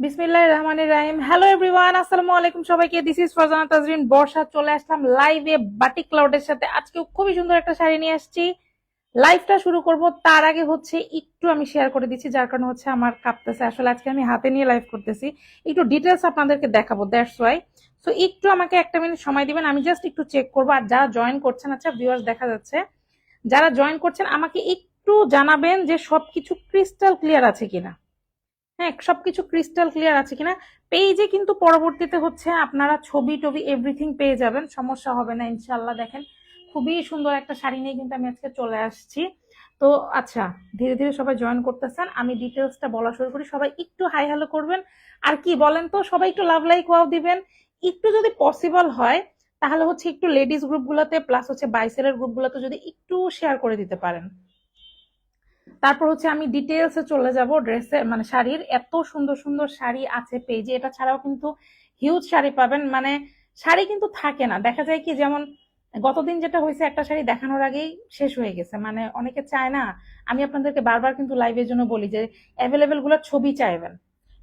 বিসমিল্লাহ রহমানির রাহিম। Hello everyone আসসালামু আলাইকুম সবাইকে। দিস ইজ ফারজানা তাজরিন বর্ষা চলে আসলাম লাইভে বাটিক ক্লাউডের সাথে। আজকে খুবই সুন্দর একটা শাড়ি নিয়ে আসছি। লাইভটা শুরু করব, তার আগে হচ্ছে একটু আমি শেয়ার করে দিচ্ছি, যার কারণে হচ্ছে আমার কাঁপতেছে। আসলে আজকে আমি হাতে নিয়ে লাইভ করতেছি। একটু ডিটেলস আপনাদেরকে দেখাবো দ্যাটস ওয়াই সো একটু আমাকে একটা মিনিট সময় দিবেন, আমি জাস্ট একটু চেক করব। আর যারা জয়েন করছেন আচ্ছা ভিউয়ার্স দেখা যাচ্ছে। যারা জয়েন করছেন, আমাকে একটু জানাবেন যে সবকিছু ক্রিস্টাল ক্লিয়ার আছে কিনা। হ্যাঁ সবকিছু ক্রিস্টাল ক্লিয়ার আছে কিনা? পেজে কিন্তু পরবর্তীতে হচ্ছে আপনারা ছবি টবি এভরিথিং পেয়ে যাবেন, সমস্যা হবে না ইনশাল্লাহ দেখেন। খুবই সুন্দর একটা শাড়ি নিয়ে কিন্তু আমি আজকে চলে আসছি। তো আচ্ছা ধীরে ধীরে সবাই জয়েন করতেছেন, আমি ডিটেলসটা বলা শুরু করি, সবাই একটু হাই হ্যালো করবেন। আর কি বলেন তো, সবাই একটু লাভ লাইক ওয়াও দিবেন। একটু যদি পসিবল হয়, তাহলে হচ্ছে একটু লেডিস গ্রুপগুলোতে প্লাস হচ্ছে বাইসেলের গ্রুপগুলোতে যদি একটু শেয়ার করে দিতে পারেন। তারপর হচ্ছে আমি ডিটেলসে চলে যাব ড্রেসের মানে শাড়ির। এত সুন্দর সুন্দর শাড়ি আছে পেজে এটা ছাড়াও কিন্তু হিউজ শাড়ি পাবেন। মানে শাড়ি কিন্তু থাকে না। দেখা যায় কি, যেমন গতদিন যেটা হয়েছে, একটা শাড়ি দেখানোর আগেই শেষ হয়ে গেছে। মানে অনেকে চায় না। আমি আপনাদেরকে বারবার কিন্তু লাইভের জন্য বলি যে অ্যাভেলেবেলগুলার ছবি চাইবেন।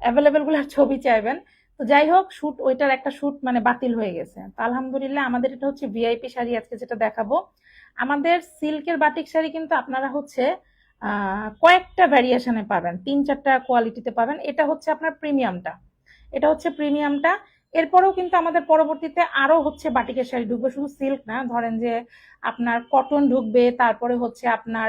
অ্যাভেলেবেলগুলার ছবি চাইবেন। তো যাই হোক শুট ওইটার একটা শুট মানে বাতিল হয়ে গেছে। তো আলহামদুলিল্লাহ, আমাদের এটা হচ্ছে ভিআইপি শাড়ি আজকে যেটা দেখাবো। আমাদের সিল্কের বাটিক শাড়ি কিন্তু আপনারা হচ্ছে কয়েকটা ভ্যারিয়েশনে পাবেন, তিন চারটা কোয়ালিটিতে পাবেন। এটা হচ্ছে আপনার প্রিমিয়ামটা এটা হচ্ছে প্রিমিয়ামটা এরপরেও কিন্তু আমাদের পরবর্তীতে আরও হচ্ছে বাটিকের শাড়ি ঢুকবে, শুধু সিল্ক না, ধরেন যে আপনার কটন ঢুকবে, তারপরে হচ্ছে আপনার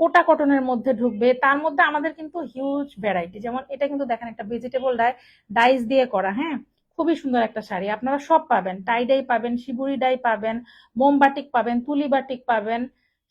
কোটা কটনের মধ্যে ঢুকবে, তার মধ্যে আমাদের কিন্তু হিউজ ভ্যারাইটি যেমন এটা কিন্তু দেখেন একটা ভেজিটেবল ডাই ডাইস দিয়ে করা হ্যাঁ? খুবই সুন্দর একটা শাড়ি। আপনারা সব পাবেন। টাই ডাই পাবেন শিবুরি ডাই পাবেন মোম বাটিক পাবেন, তুলি বাটিক পাবেন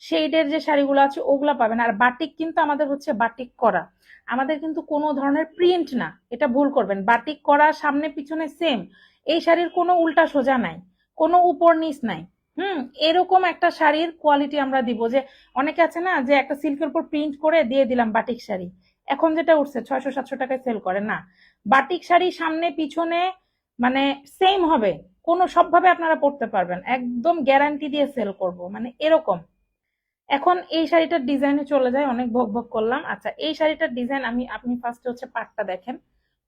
শেডের যে শাড়িগুলো আছে, ওগুলা পাবেন। আর বাটিক কিন্তু আমাদের হচ্ছে বাটিক করা। আমাদের কিন্তু কোনো ধরনের প্রিন্ট না। এটা ভুল করবেন। বাটিক করা সামনে পিছনে সেম এই শাড়ির কোনো উল্টা সোজা নাই। কোনো উপর নিচ নাই। হুম, এরকম একটা শাড়ির কোয়ালিটি আমরা দিব যে, অনেকে আছে না যে একটা সিল্কের উপর প্রিন্ট করে দিয়ে দিলাম বাটিক শাড়ি। এখন যেটা উঠছে, ছয়শো, সাতশো টাকায় সেল করে, না। বাটিক শাড়ি সামনে, পিছনে মানে সেম হবে। কোনো সবভাবে আপনারা পড়তে পারবেন। একদম গ্যারান্টি দিয়ে সেল করব। মানে এরকম। এখন এই শাড়িটার ডিজাইনে চলে যায় অনেক ভোগ ভোগ করলাম। আচ্ছা এই শাড়িটার ডিজাইন আমি, আপনি ফার্স্টে হচ্ছে পাটটা দেখেন।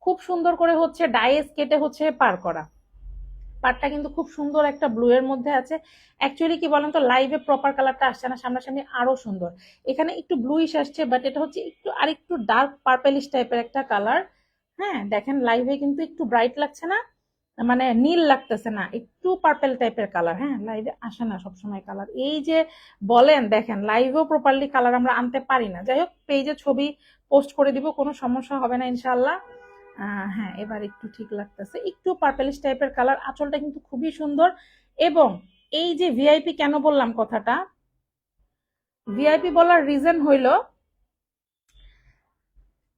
খুব সুন্দর করে হচ্ছে ডাইস কেটে হচ্ছে পার করা। পাটটা কিন্তু খুব সুন্দর একটা ব্লু এর মধ্যে আছে। অ্যাকচুয়ালি কি বলেন তো লাইভে প্রপার কালারটা আসছে না, সামনাসামনি আরও সুন্দর। এখানে একটু ব্লুইশ আসছে বাট এটা হচ্ছে একটু আর একটু ডার্ক পার্পেলিশ টাইপের একটা কালার হ্যাঁ দেখেন লাইভে কিন্তু একটু ব্রাইট লাগছে না। মানে নীল লাগতেছে না, একটু পার্পেল টাইপের কালার হ্যাঁ? লাইভে আসে না সবসময় কালার এই যে বলেন, দেখেন লাইভেও প্রপারলি কালার আমরা আনতে পারি না। যাই হোক পেজে ছবি পোস্ট করে দিব, কোনো সমস্যা হবে না ইনশাল্লাহ হ্যাঁ এবার একটু ঠিক লাগতেছে। একটু পার্পেলিশ টাইপের কালার আঁচলটা কিন্তু খুবই সুন্দর। এবং এই যে ভিআইপি কেন বললাম কথাটা? ভিআইপি বলার রিজন হইল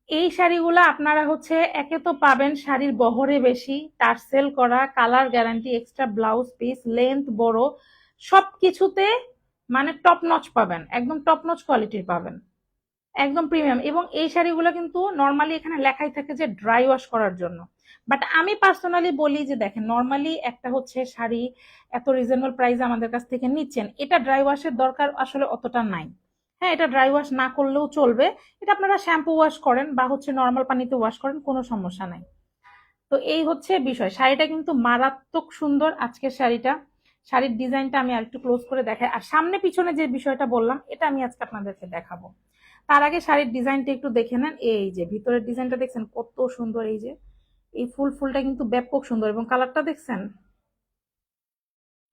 এই শাড়িগুলো আপনারা হচ্ছে একে তো পাবেন শাড়ির বহরে বেশি, তার সেল করা colour guarantee extra blouse piece length বড়, সবকিছুতে মানে টপ নচ পাবেন, একদম টপ নচ কোয়ালিটির পাবেন। একদম প্রিমিয়াম এবং এই শাড়িগুলো কিন্তু নর্মালি এখানে লেখাই থাকে যে ড্রাই ওয়াশ করার জন্য। বাট আমি পার্সোনালি বলি যে দেখেন নর্মালি একটা হচ্ছে শাড়ি এত রিজনেবল প্রাইসে আমাদের কাছ থেকে নিচ্ছেন, এটা ড্রাই ওয়াশের দরকার আসলে অতটা নাই। হ্যাঁ এটা ড্রাই ওয়াশ না করলেও চলবে। এটা আপনারা শ্যাম্পু ওয়াশ করেন বা হচ্ছে নর্মাল পানিতে ওয়াশ করেন, কোনো সমস্যা নাই। তো এই হচ্ছে বিষয়। শাড়িটা কিন্তু মারাত্মক সুন্দর আজকের শাড়িটা। শাড়ির ডিজাইনটা আমি আরেকটু ক্লোজ করে দেখাই। আর সামনে পিছনে যে বিষয়টা বললাম, এটা আমি আজকে আপনাদেরকে দেখাবো। তার আগে শাড়ির ডিজাইনটা একটু দেখে নেন। এই যে, ভিতরের ডিজাইনটা দেখছেন, কত সুন্দর এই যে। এই ফুল, ফুলটা কিন্তু ব্যাপক সুন্দর। এবং কালারটা দেখছেন?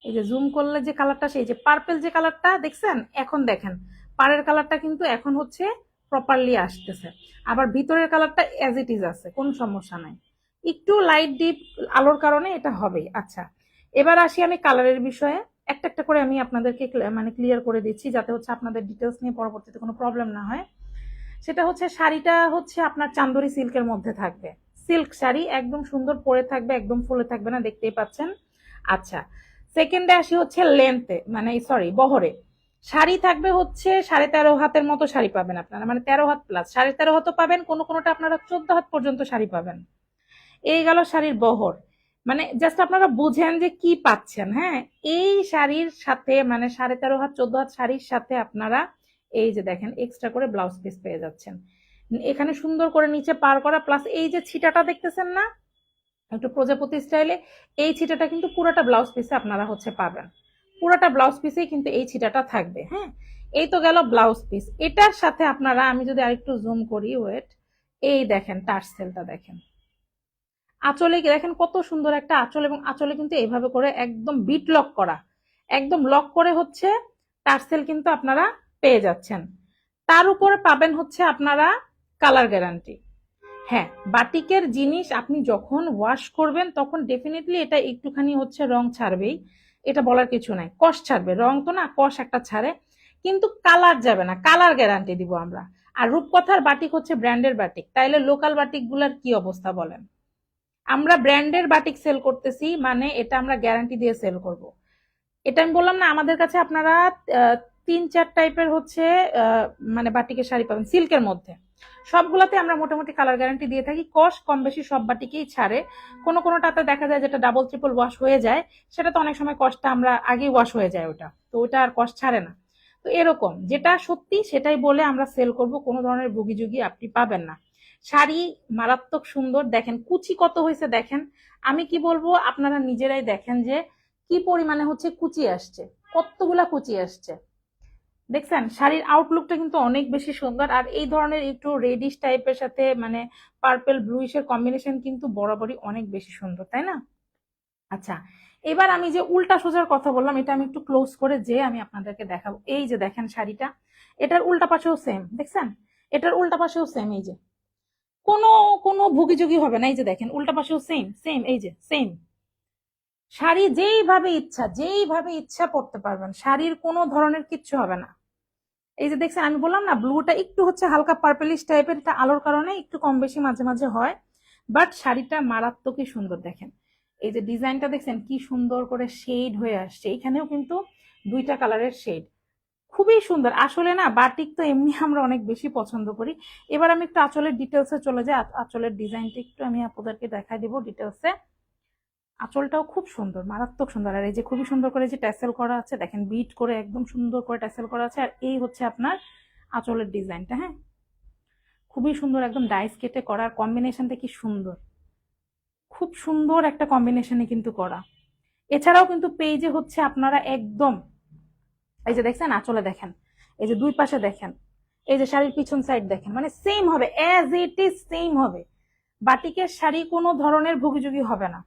এই যে জুম করলে যে কালারটা সেই যে পার্পেল যে কালারটা দেখছেন? এখন দেখেন। পাড়ের কালারটা কিন্তু এখন হচ্ছে প্রপারলি আসতেছে। আবার ভিতরের কালারটা অ্যাজ ইট ইজ আছে, কোনো সমস্যা নাই। একটু লাইট ডিপ আলোর কারণে এটা হবেই। আচ্ছা এবার আসি আমি কালারের বিষয়ে। একটা একটা করে আমি আপনাদেরকে মানে ক্লিয়ার করে দিচ্ছি যাতে হচ্ছে আপনাদের ডিটেলস নিয়ে পরবর্তীতে কোনো প্রবলেম না হয়। সেটা হচ্ছে শাড়িটা হচ্ছে আপনার চান্দরি সিল্কের মধ্যে থাকবে। সিল্ক শাড়ি একদম সুন্দর পরে থাকবে, একদম ফুলে থাকবে না, দেখতেই পাচ্ছেন। আচ্ছা সেকেন্ডে আসি হচ্ছে লেন্থে মানে সরি বহরে। শাড়ি থাকবে হচ্ছে সাড়ে তেরো হাতের মতো শাড়ি পাবেন আপনারা। মানে তেরো হাত প্লাস সাড়ে তেরো হাতও পাবেন, কোনো কোনোটা আপনারা চোদ্দ হাত পর্যন্ত শাড়ি পাবেন। এই গেল শাড়ির বহর। মানে জাস্ট আপনারা বুঝেন যে কি পাচ্ছেন হ্যাঁ? এই শাড়ির সাথে মানে সাড়ে তেরো হাত, চোদ্দ হাত শাড়ির সাথে আপনারা এই যে দেখেন এক্সট্রা করে ব্লাউজ পিস পেয়ে যাচ্ছেন। এখানে সুন্দর করে নিচে পার করা প্লাস এই যে ছিটাটা দেখতেছেন না? একটু প্রজাপতি স্টাইলে এই ছিটাটা কিন্তু পুরোটা ব্লাউজ পিসে আপনারা হচ্ছে পাবেন। পুরোটা ব্লাউজ পিসেই কিন্তু এই ছিটাটা থাকবে হ্যাঁ? এই তো গেল ব্লাউজ পিস এটার সাথে আপনারা, আমি যদি আরেকটু জুম করি ওয়েট এই দেখেন, টার্সেলটা দেখেন। আঁচলে দেখেন কত সুন্দর একটা আঁচল এবং আঁচলে কিন্তু এইভাবে করে একদম বিট লক করা। একদম লক করে হচ্ছে টার্সেল কিন্তু আপনারা পেয়ে যাচ্ছেন। তার উপরে পাবেন হচ্ছে আপনারা কালার গ্যারান্টি হ্যাঁ বাটিকের জিনিস আপনি যখন ওয়াশ করবেন, তখন ডেফিনেটলি এটা একটুখানি হচ্ছে রং ছাড়বেই। এটা বলার কিছু নাই। কষ ছাড়বে, রং তো না, কষ একটা ছাড়ে, কিন্তু কালার যাবে না, কালার গ্যারান্টি দিব আমরা। আর রূপকথার বাটিক হচ্ছে ব্র্যান্ডের বাটিক, তাইলে লোকাল বাটিকগুলার কি অবস্থা বলেন? আমরা ব্র্যান্ডের বাটিক সেল করতেছি মানে এটা আমরা গ্যারান্টি দিয়ে সেল করব। এটা আমি বললাম না, আমাদের কাছে আপনারা তিন চার টাইপের হচ্ছে মানে বাটিকের শাড়ি পাবেন, সিল্কের মধ্যে। সবগুলোতে আমরা মোটামুটি কালার গ্যারান্টি দিয়ে থাকি। কস কম বেশি সব বাটিকেই ছাড়ে। কোনো কোনোটাতে দেখা যায় যেটা ডাবল ট্রিপল ওয়াশ হয়ে যায়, সেটা তো অনেক সময় কষ্টটা আমরা আগেই ওয়াশ হয়ে যায় ওটা। তো ওটা আর কষ্ট ছাড়ে না। তো এরকম, যেটা সত্যি সেটাই বলে আমরা সেল করব, কোনো ধরনের ভুগিযুগি আপনি পাবেন না। শাড়ি মারাত্মক সুন্দর, দেখেন কুচি কত হয়েছে দেখেন। আমি কি বলব, আপনারা নিজেরাই দেখেন যে কি পরিমাণে হচ্ছে কুচি আসছে, কতগুলা কুচি আসছে। দেখছেন? শাড়ির আউটলুকটা কিন্তু অনেক বেশি সুন্দর। আর এই ধরনের একটু রেডিশ টাইপের সাথে মানে পার্পেল ব্লুইশের কম্বিনেশন কিন্তু বরাবরই অনেক বেশি সুন্দর, তাই না? আচ্ছা এবার আমি যে উল্টা সোজার কথা বললাম, এটা আমি একটু ক্লোজ করে যে আমি আপনাদেরকে দেখাবো। এই যে দেখেন শাড়িটা, এটার উল্টা পাশেও সেম দেখছেন? এটার উল্টা পাশেও সেম এই যে। কোনো কোনো ভুগিযুগি হবে না, এই যে দেখেন, উল্টা পাশেও সেম সেম এই যে সেম শাড়ি যেইভাবে ইচ্ছা যেইভাবে ইচ্ছা পরতে পারবেন। শাড়ির কোনো ধরনের কিচ্ছু হবে না। এই যে দেখছেন, আমি বললাম না, ব্লুটা একটু হচ্ছে হালকা পার্পেলিশ টাইপের, এটা আলোর কারণে একটু কম বেশি মাঝে মাঝে হয়। বাট শাড়িটা মারাত্মকই সুন্দর, দেখেন। এই যে ডিজাইনটা দেখছেন, কি সুন্দর করে শেড হয়ে আসছে। এখানেও কিন্তু দুইটা কালারের শেড। খুবই সুন্দর। আসলে না, বাটিক তো এমনি আমরা অনেক বেশি পছন্দ করি। এবার আমি একটু আঁচলের ডিটেলসে চলে যাই। আঁচলের ডিজাইনটা একটু আমি আপনাদেরকে দেখাই দিব ডিটেলসে আঁচলটাও খুব সুন্দর, মারাত্মক সুন্দর। আর এই যে খুবই সুন্দর করে যে ট্যাসেল করা আছে, দেখেন বিট করে, একদম সুন্দর করে ট্যাসেল করা আছে। আর এই হচ্ছে আপনার আঁচলের ডিজাইনটা হ্যাঁ? খুবই সুন্দর, একদম ডাইস কেটে করার কম্বিনেশনটা কি সুন্দর। খুব সুন্দর একটা কম্বিনেশনে কিন্তু করা। এছাড়াও কিন্তু পেজে হচ্ছে আপনারা একদম, এই যে দেখছেন, আঁচলে দেখেন। এই যে দুই পাশে দেখেন। এই যে শাড়ির পিছন সাইড দেখেন। মানে সেম হবে অ্যাজ ইট ইজ সেম হবে। বাটিকের শাড়ি কোনো ধরনের ভুগিযুগি হবে না।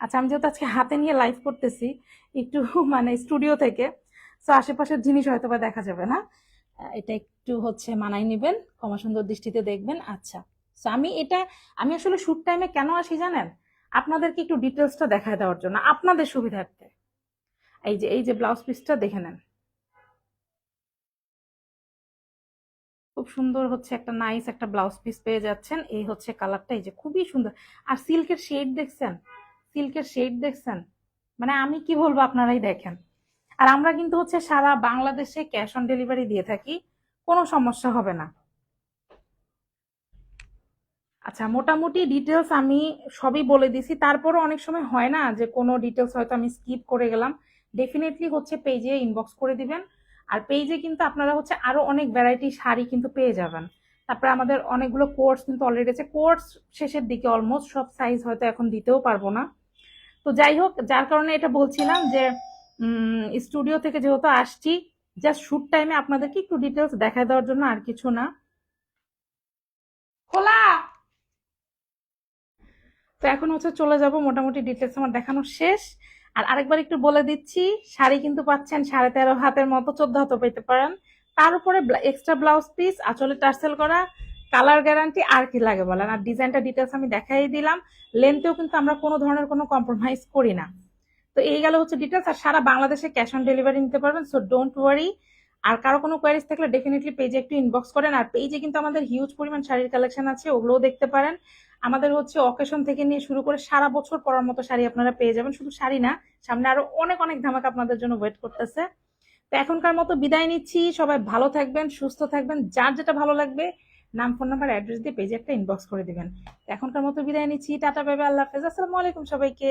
আচ্ছা আমি যেহেতু আজকে হাতে নিয়ে লাইভ করতেছি, একটু মানে স্টুডিও থেকে তো আশেপাশের জিনিস হয়তো বা দেখা যাবে না। এটা একটু হচ্ছে মানাই নেবেন, ক্ষমা সুন্দর দৃষ্টিতে দেখবেন। আচ্ছা তো আমি এটা, আমি আসলে শুট টাইমে কেন আসি জানেন? আপনাদেরকে একটু ডিটেলসটা দেখায় দেওয়ার জন্য, আপনাদের সুবিধার্থে। এই যে এই যে ব্লাউজ পিসটা দেখে নেন। খুব সুন্দর হচ্ছে একটা নাইস একটা ব্লাউজ পিস পেয়ে যাচ্ছেন। এই হচ্ছে কালারটা এই যে খুবই সুন্দর। আর সিল্কের শেড দেখছেন? সিল্কের শেড দেখছেন? মানে আমি কি বলব আপনারাই দেখেন। আর আমরা কিন্তু হচ্ছে সারা বাংলাদেশে ক্যাশ অন ডেলিভারি দিয়ে থাকি, কোনো সমস্যা হবে না। আচ্ছা মোটামুটি ডিটেলস আমি সবই বলে দিছি। তারপরও অনেক সময় হয় না যে কোনো ডিটেলস হয়তো আমি স্কিপ করে গেলাম। ডেফিনেটলি হচ্ছে পেজে ইনবক্স করে দিবেন। আর পেজে কিন্তু আপনারা হচ্ছে আরও অনেক ভ্যারাইটি শাড়ি কিন্তু পেয়ে যাবেন। তারপরে আমাদের অনেকগুলো কোর্স কিন্তু অলরেডি আছে। কোর্স শেষের দিকে অলমোস্ট সব সাইজ হয়তো এখন দিতেও পারব না। তো যাই হোক, যার কারণে এটা বলছিলাম যে স্টুডিও থেকে যেহেতু আসছি জাস্ট শুট টাইমে আপনাদেরকে একটু ডিটেলস দেখায় দেওয়ার জন্য আর কিছু না। খোলা! তো এখন হচ্ছে চলে যাব, মোটামুটি ডিটেলস আমার দেখানো শেষ। আর আরেকবার একটু বলে দিচ্ছি, শাড়ি কিন্তু পাচ্ছেন সাড়ে তেরো হাতের মতো, চোদ্দ হাতও পেতে পারেন। তার উপরে এক্সট্রা ব্লাউজ পিস আঁচলে টার্সেল করা কালার গ্যারান্টি আর কি লাগে বলেন? আর ডিজাইনটা ডিটেলস আমি দেখাই দিলাম। লেন্থেও কিন্তু আমরা কোনো ধরনের কোনো কম্প্রোমাইজ করি না। তো এই গেল হচ্ছে ডিটেলস আর সারা বাংলাদেশে ক্যাশ অন ডেলিভারি নিতে পারবেন সো ডোন্ট ওয়ারি আর কারও কোনো কোয়ারিজ থাকলে ডেফিনেটলি পেজে একটু ইনবক্স করেন। আর পেজে কিন্তু আমাদের হিউজ পরিমাণ শাড়ির কালেকশন আছে, ওগুলোও দেখতে পারেন। আমাদের হচ্ছে অকেশন থেকে নিয়ে শুরু করে সারা বছর পরার মতো শাড়ি আপনারা পেয়ে যাবেন। শুধু শাড়ি না, সামনে আরও অনেক অনেক ধামাক আপনাদের জন্য ওয়েট করতেছে। তো এখনকার মতো বিদায় নিচ্ছি। সবাই ভালো থাকবেন, সুস্থ থাকবেন, যার যেটা ভালো লাগবে নাম, ফোন নাম্বার অ্যাড্রেস দিয়ে পেজে একটা ইনবক্স করে দেবেন। এখনকার মতো বিদায় নিচ্ছি। টাটা বেবে আল্লাহ হাফেজ। আসসালামু আলাইকুম সবাইকে।